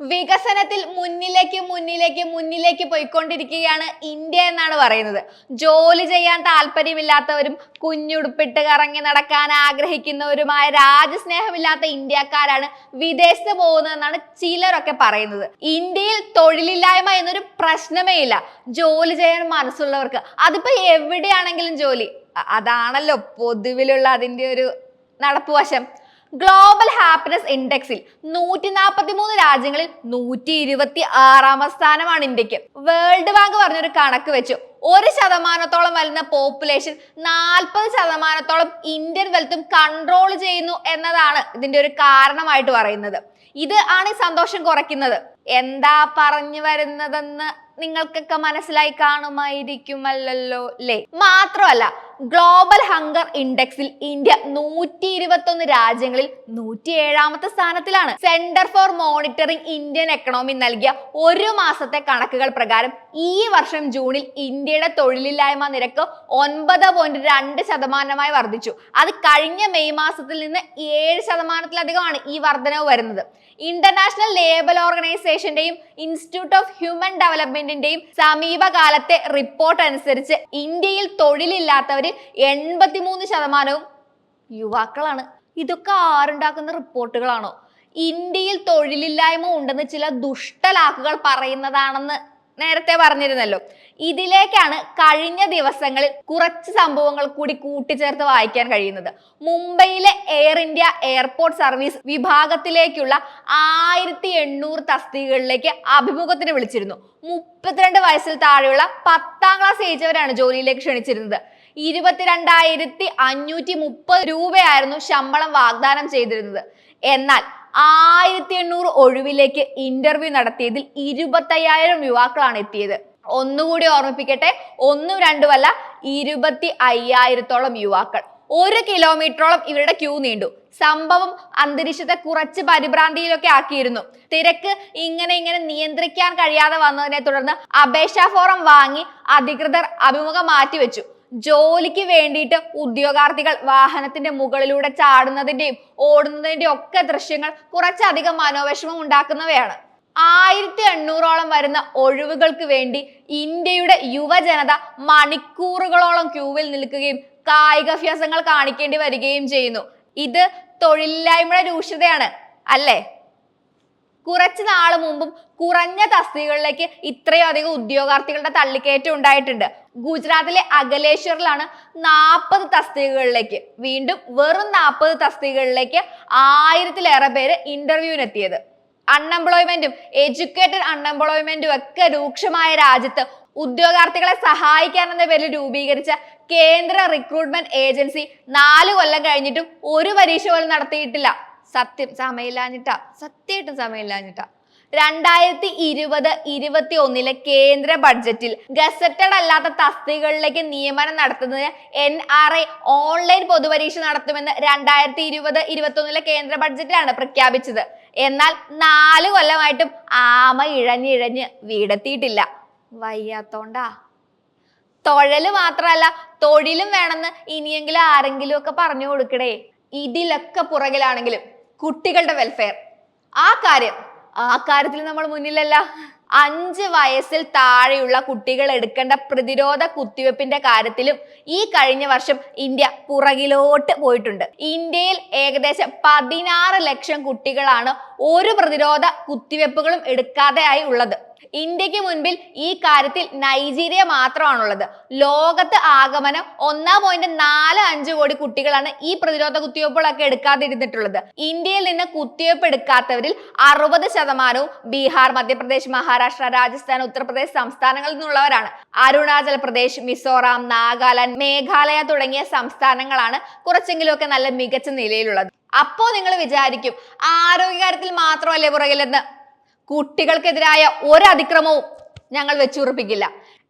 വികസനത്തിൽ മുന്നിലേക്ക് മുന്നിലേക്ക് മുന്നിലേക്ക് പോയിക്കൊണ്ടിരിക്കുകയാണ് ഇന്ത്യ എന്നാണ് പറയുന്നത്. ജോലി ചെയ്യാൻ താല്പര്യമില്ലാത്തവരും കുഞ്ഞുടുപ്പിട്ട് കറങ്ങി നടക്കാൻ ആഗ്രഹിക്കുന്നവരുമായ രാജ്യസ്നേഹമില്ലാത്ത ഇന്ത്യക്കാരാണ് വിദേശത്ത് പോകുന്നതെന്നാണ് ചിലരൊക്കെ പറയുന്നത്. ഇന്ത്യയിൽ തൊഴിലില്ലായ്മ എന്നൊരു പ്രശ്നമേ ഇല്ല. ജോലി ചെയ്യാൻ മനസ്സുള്ളവർക്ക്. അതിപ്പോ എവിടെയാണെങ്കിലും ജോലി. അതാണല്ലോ പൊതുവിലുള്ള അതിന്റെ ഒരു നടപ്പുവശം ഗ്ലോബൽ ഹാപ്പിനെസ് ഇൻഡെക്സിൽ നൂറ്റി നാൽപ്പത്തി മൂന്ന് രാജ്യങ്ങളിൽ നൂറ്റി ഇരുപത്തി ആറാം സ്ഥാനമാണ് ഇന്ത്യയ്ക്ക്. വേൾഡ് ബാങ്ക് പറഞ്ഞൊരു കണക്ക് വെച്ചു. ഒരു ശതമാനത്തോളം വരുന്ന പോപ്പുലേഷൻ നാൽപ്പത് ശതമാനത്തോളം ഇന്ത്യൻ വെൽത്തും കൺട്രോൾ ചെയ്യുന്നു എന്നതാണ് ഇതിന്റെ ഒരു കാരണമായിട്ട് പറയുന്നത്. ഇത് ആണ് സന്തോഷം കുറയ്ക്കുന്നത്. എന്താ പറഞ്ഞു വരുന്നതെന്ന് നിങ്ങൾക്കൊക്കെ മനസ്സിലായി കാണുമായിരിക്കുമല്ലോ അല്ലേ മാത്രമല്ല ഗ്ലോബൽ ഹങ്കർ ഇൻഡെക്സിൽ ഇന്ത്യ നൂറ്റി ഇരുപത്തൊന്ന് രാജ്യങ്ങളിൽ നൂറ്റി ഏഴാമത്തെ സ്ഥാനത്തിലാണ്. Centre for monitoring Indian economy നൽകിയ ഒരു മാസത്തെ കണക്കുകൾ പ്രകാരം ഈ വർഷം ജൂണിൽ ഇന്ത്യയുടെ തൊഴിലില്ലായ്മ നിരക്ക് ഒൻപത് പോയിന്റ് രണ്ട് ശതമാനമായി വർദ്ധിച്ചു. അത് കഴിഞ്ഞ മെയ് മാസത്തിൽ നിന്ന് ഏഴ് ശതമാനത്തിലധികമാണ് ഈ വർധനവ് വരുന്നത്. ഇന്റർനാഷണൽ ലേബർ ഓർഗനൈസേഷന്റെയും ഇൻസ്റ്റിറ്റ്യൂട്ട് ഓഫ് ഹ്യൂമൻ ഡെവലപ്മെന്റിന്റെയും സമീപകാലത്തെ റിപ്പോർട്ട് അനുസരിച്ച് ഇന്ത്യയിൽ തൊഴിലില്ലാത്തവരിൽ എൺപത്തിമൂന്ന് ശതമാനവും യുവാക്കളാണ്. ഇതൊക്കെ ആരുണ്ടാക്കുന്ന റിപ്പോർട്ടുകളാണോ? ഇന്ത്യയിൽ തൊഴിലില്ലായ്മ ഉണ്ടെന്ന് ചില ദുഷ്ടലാക്കുകൾ പറയുന്നതാണെന്ന് നേരത്തെ പറഞ്ഞിരുന്നല്ലോ. ഇതിലേക്കാണ് കഴിഞ്ഞ ദിവസങ്ങളിൽ കുറച്ച് സംഭവങ്ങൾ കൂടി കൂട്ടിച്ചേർത്ത് വായിക്കാൻ കഴിയുന്നത്. മുംബൈയിലെ എയർ ഇന്ത്യ എയർപോർട്ട് സർവീസ് വിഭാഗത്തിലേക്കുള്ള ആയിരത്തി എണ്ണൂറ് തസ്തികകളിലേക്ക് അഭിമുഖത്തിന് വിളിച്ചിരുന്നു. മുപ്പത്തിരണ്ട് വയസ്സിൽ താഴെയുള്ള പത്താം ക്ലാസ് ഏജവരാണ് ജോലിയിലേക്ക് ക്ഷണിച്ചിരുന്നത്. ഇരുപത്തിരണ്ടായിരത്തി അഞ്ഞൂറ്റി മുപ്പത് രൂപയായിരുന്നു ശമ്പളം വാഗ്ദാനം ചെയ്തിരുന്നത്. എന്നാൽ ആയിരത്തി എണ്ണൂറ് ഒഴിവിലേക്ക് ഇന്റർവ്യൂ നടത്തിയതിൽ ഇരുപത്തയ്യായിരം യുവാക്കളാണ് എത്തിയത്. ഒന്നുകൂടി ഓർമ്മിപ്പിക്കട്ടെ ഒന്നും രണ്ടുമല്ല ഇരുപത്തി അയ്യായിരത്തോളം യുവാക്കൾ. ഒരു കിലോമീറ്ററോളം ഇവരുടെ ക്യൂ നീണ്ടു. സംഭവം അന്തരീക്ഷത്തെ കുറച്ച് പരിഭ്രാന്തിയിലൊക്കെ ആക്കിയിരുന്നു. തിരക്ക് ഇങ്ങനെ ഇങ്ങനെ നിയന്ത്രിക്കാൻ കഴിയാതെ വന്നതിനെ തുടർന്ന് അപേക്ഷാ ഫോറം വാങ്ങി അധികൃതർ അഭിമുഖം മാറ്റിവെച്ചു. ജോലിക്ക് വേണ്ടിയിട്ട് ഉദ്യോഗാർത്ഥികൾ വാഹനത്തിന്റെ മുകളിലൂടെ ചാടുന്നതിന്റെയും ഓടുന്നതിന്റെയും ഒക്കെ ദൃശ്യങ്ങൾ കുറച്ചധികം മനോവിഷമം ഉണ്ടാക്കുന്നവയാണ്. ആയിരത്തി എണ്ണൂറോളം വരുന്ന ഒഴിവുകൾക്ക് വേണ്ടി ഇന്ത്യയുടെ യുവജനത മണിക്കൂറുകളോളം ക്യൂവിൽ നിൽക്കുകയും കായികാഭ്യാസങ്ങൾ കാണിക്കേണ്ടി വരികയും ചെയ്യുന്നു. ഇത് തൊഴിലില്ലായ്മയുടെ രൂക്ഷതയാണ് അല്ലേ? കുറച്ച് നാൾ മുമ്പും കുറഞ്ഞ തസ്തികകളിലേക്ക് ഇത്രയും അധികം ഉദ്യോഗാർത്ഥികളുടെ തള്ളിക്കയറ്റം ഉണ്ടായിട്ടുണ്ട്. ഗുജറാത്തിലെ അഖലേശ്വറിലാണ് നാൽപ്പത് തസ്തികകളിലേക്ക് വീണ്ടും വെറും നാൽപ്പത് തസ്തികകളിലേക്ക് ആയിരത്തിലേറെ പേര് ഇന്റർവ്യൂവിനെത്തിയത്. അൺഎംപ്ലോയ്മെന്റും എഡ്യൂക്കേറ്റഡ് അൺഎംപ്ലോയ്മെന്റും ഒക്കെ രൂക്ഷമായ രാജ്യത്ത് ഉദ്യോഗാർത്ഥികളെ സഹായിക്കാൻ എന്ന പേരിൽ രൂപീകരിച്ച കേന്ദ്ര റിക്രൂട്ട്മെന്റ് ഏജൻസി നാല് കൊല്ലം കഴിഞ്ഞിട്ടും ഒരു പരീക്ഷ പോലും നടത്തിയിട്ടില്ല. സത്യം സമയമില്ലാഞ്ഞിട്ടാ. സത്യമായിട്ടും സമയമില്ലാഞ്ഞിട്ടാ. രണ്ടായിരത്തി ഇരുപത് ഇരുപത്തി ഒന്നിലെ കേന്ദ്ര ബഡ്ജറ്റിൽ ഗസറ്റഡ് അല്ലാത്ത തസ്തികകളിലേക്ക് നിയമനം നടത്തുന്നതിന് എൻ ആർ ഐ ഓൺലൈൻ പൊതുപരീക്ഷ നടത്തുമെന്ന് രണ്ടായിരത്തി ഇരുപത് ഇരുപത്തി ഒന്നിലെ കേന്ദ്ര ബഡ്ജറ്റിലാണ് പ്രഖ്യാപിച്ചത്. എന്നാൽ നാല് കൊല്ലമായിട്ടും ആമ ഇഴഞ്ഞിഴഞ്ഞ് വീടെത്തിയിട്ടില്ല. വയ്യാത്തോണ്ടാ. തൊഴൽ മാത്രമല്ല തൊഴിലും വേണമെന്ന് ഇനിയെങ്കിലും ആരെങ്കിലും ഒക്കെ പറഞ്ഞു കൊടുക്കണേ ഇതിലൊക്കെ പുറകിലാണെങ്കിലും കുട്ടികളുടെ വെൽഫെയർ ആ കാര്യം ആ കാര്യത്തിൽ നമ്മൾ മുന്നിലല്ല. അഞ്ച് വയസ്സിൽ താഴെയുള്ള കുട്ടികൾ എടുക്കേണ്ട പ്രതിരോധ കുത്തിവെപ്പിന്റെ കാര്യത്തിലും ഈ കഴിഞ്ഞ വർഷം ഇന്ത്യ പുറകിലോട്ട് പോയിട്ടുണ്ട്. ഇന്ത്യയിൽ ഏകദേശം പതിനാറ് ലക്ഷം കുട്ടികളാണ് ഒരു പ്രതിരോധ കുത്തിവെപ്പുകളും എടുക്കാതെയായി ഉള്ളത്. ഇന്ത്യയ്ക്ക് മുൻപിൽ ഈ കാര്യത്തിൽ നൈജീരിയ മാത്രമാണുള്ളത്. ലോകത്ത് ആഗമനം ഒന്നാം പോയിന്റ് നാല് അഞ്ച് കോടി കുട്ടികളാണ് ഈ പ്രതിരോധ കുത്തിവയ്പ്പുകളൊക്കെ എടുക്കാതിരുന്നിട്ടുള്ളത്. ഇന്ത്യയിൽ നിന്ന് കുത്തിവയ്പ്പ് എടുക്കാത്തവരിൽ അറുപത് ശതമാനവും ബീഹാർ മധ്യപ്രദേശ് മഹാരാഷ്ട്ര രാജസ്ഥാൻ ഉത്തർപ്രദേശ് സംസ്ഥാനങ്ങളിൽ നിന്നുള്ളവരാണ്. അരുണാചൽ പ്രദേശ് മിസോറാം നാഗാലാൻഡ് മേഘാലയ തുടങ്ങിയ സംസ്ഥാനങ്ങളാണ് കുറച്ചെങ്കിലുമൊക്കെ നല്ല മികച്ച നിലയിലുള്ളത്. അപ്പോ നിങ്ങൾ വിചാരിക്കും ആരോഗ്യകാര്യത്തിൽ മാത്രമല്ലേ പുറകിലെന്ന്. കുട്ടികൾക്കെതിരായ ഒരു അതിക്രമവും ഞങ്ങൾ വെച്ചുറപ്പിക്കില്ല.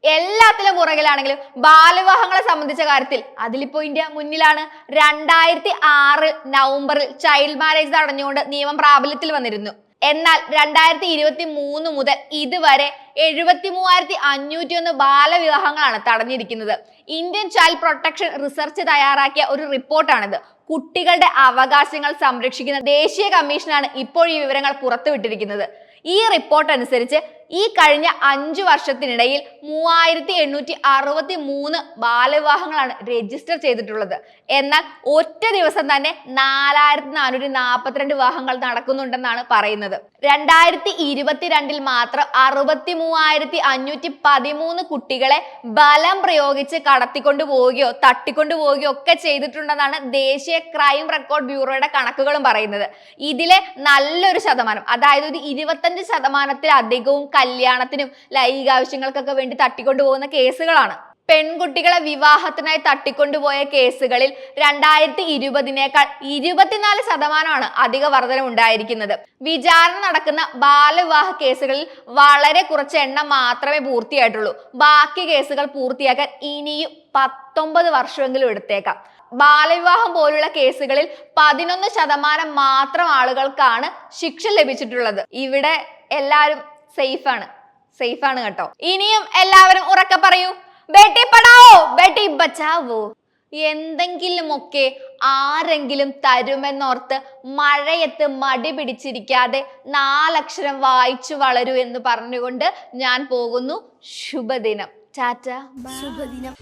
എല്ലാത്തിലും പുറകിലാണെങ്കിലും ബാലവിവാഹങ്ങളെ സംബന്ധിച്ച കാര്യത്തിൽ അതിലിപ്പോ ഇന്ത്യ മുന്നിലാണ്. രണ്ടായിരത്തി ആറ് നവംബറിൽ ചൈൽഡ് മാരേജ് തടഞ്ഞുകൊണ്ട് നിയമം പ്രാബല്യത്തിൽ വന്നിരുന്നു. എന്നാൽ രണ്ടായിരത്തി ഇരുപത്തി മൂന്ന് മുതൽ ഇതുവരെ എഴുപത്തി മൂവായിരത്തി അഞ്ഞൂറ്റി ഒന്ന് ബാലവിവാഹങ്ങളാണ് തടഞ്ഞിരിക്കുന്നത്. ഇന്ത്യൻ ചൈൽഡ് പ്രൊട്ടക്ഷൻ റിസർച്ച് തയ്യാറാക്കിയ ഒരു റിപ്പോർട്ടാണിത്. കുട്ടികളുടെ അവകാശങ്ങൾ സംരക്ഷിക്കുന്ന ദേശീയ കമ്മീഷനാണ് ഇപ്പോൾ ഈ വിവരങ്ങൾ പുറത്തുവിട്ടിരിക്കുന്നത്. ഈ റിപ്പോർട്ട് അനുസരിച്ച് ഈ കഴിഞ്ഞ അഞ്ചു വർഷത്തിനിടയിൽ മൂവായിരത്തി എണ്ണൂറ്റി അറുപത്തി മൂന്ന് ബാലവിവാഹങ്ങളാണ് രജിസ്റ്റർ ചെയ്തിട്ടുള്ളത്. എന്നാൽ ഒറ്റ ദിവസം തന്നെ നാലായിരത്തി നാനൂറ്റി നാൽപ്പത്തിരണ്ട് വിവാഹങ്ങൾ നടക്കുന്നുണ്ടെന്നാണ് പറയുന്നത്. രണ്ടായിരത്തി ഇരുപത്തിരണ്ടിൽ മാത്രം അറുപത്തി മൂവായിരത്തി അഞ്ഞൂറ്റി പതിമൂന്ന് കുട്ടികളെ ബലം പ്രയോഗിച്ച് കടത്തിക്കൊണ്ടു പോവുകയോ തട്ടിക്കൊണ്ടു പോവുകയോ ഒക്കെ ചെയ്തിട്ടുണ്ടെന്നാണ് ദേശീയ ക്രൈം റെക്കോർഡ് ബ്യൂറോയുടെ കണക്കുകളും പറയുന്നത്. ഇതിലെ നല്ലൊരു ശതമാനം അതായത് ഒരു ഇരുപത്തഞ്ച് ശതമാനത്തിലധികവും കല്യാണത്തിനും ലൈംഗിക ആവശ്യങ്ങൾക്കൊക്കെ വേണ്ടി തട്ടിക്കൊണ്ടു പോകുന്ന കേസുകളാണ്. പെൺകുട്ടികളെ വിവാഹത്തിനായി തട്ടിക്കൊണ്ടുപോയ കേസുകളിൽ രണ്ടായിരത്തി ഇരുപതിനേക്കാൾ ഇരുപത്തിനാല് ശതമാനമാണ് അധിക വർധന ഉണ്ടായിരിക്കുന്നത്. വിചാരണ നടക്കുന്ന ബാലവിവാഹ കേസുകളിൽ വളരെ കുറച്ച് എണ്ണം മാത്രമേ പൂർത്തിയായിട്ടുള്ളൂ. ബാക്കി കേസുകൾ പൂർത്തിയാക്കാൻ ഇനിയും പത്തൊമ്പത് വർഷമെങ്കിലും എടുത്തേക്കാം. ബാലവിവാഹം പോലുള്ള കേസുകളിൽ പതിനൊന്ന് ശതമാനം മാത്രം ആളുകൾക്കാണ് ശിക്ഷ ലഭിച്ചിട്ടുള്ളത്. ഇവിടെ എല്ലാവരും സേഫാണ്. ആണ് കേട്ടോ. ഇനിയും എല്ലാവരും ഉറക്കെ പറയൂ. ബേട്ടി പടാവോ? ബേട്ടി ബച്ചാവോ? എന്തെങ്കിലുമൊക്കെ ആരെങ്കിലും തരുമെന്നോർത്ത് മഴയത്ത് മടി പിടിച്ചിരിക്കാതെ നാലക്ഷരം വായിച്ചു വളരൂ എന്ന് പറഞ്ഞുകൊണ്ട് ഞാൻ പോകുന്നു. ശുഭദിനം. ടാറ്റ. ശുഭദിനം.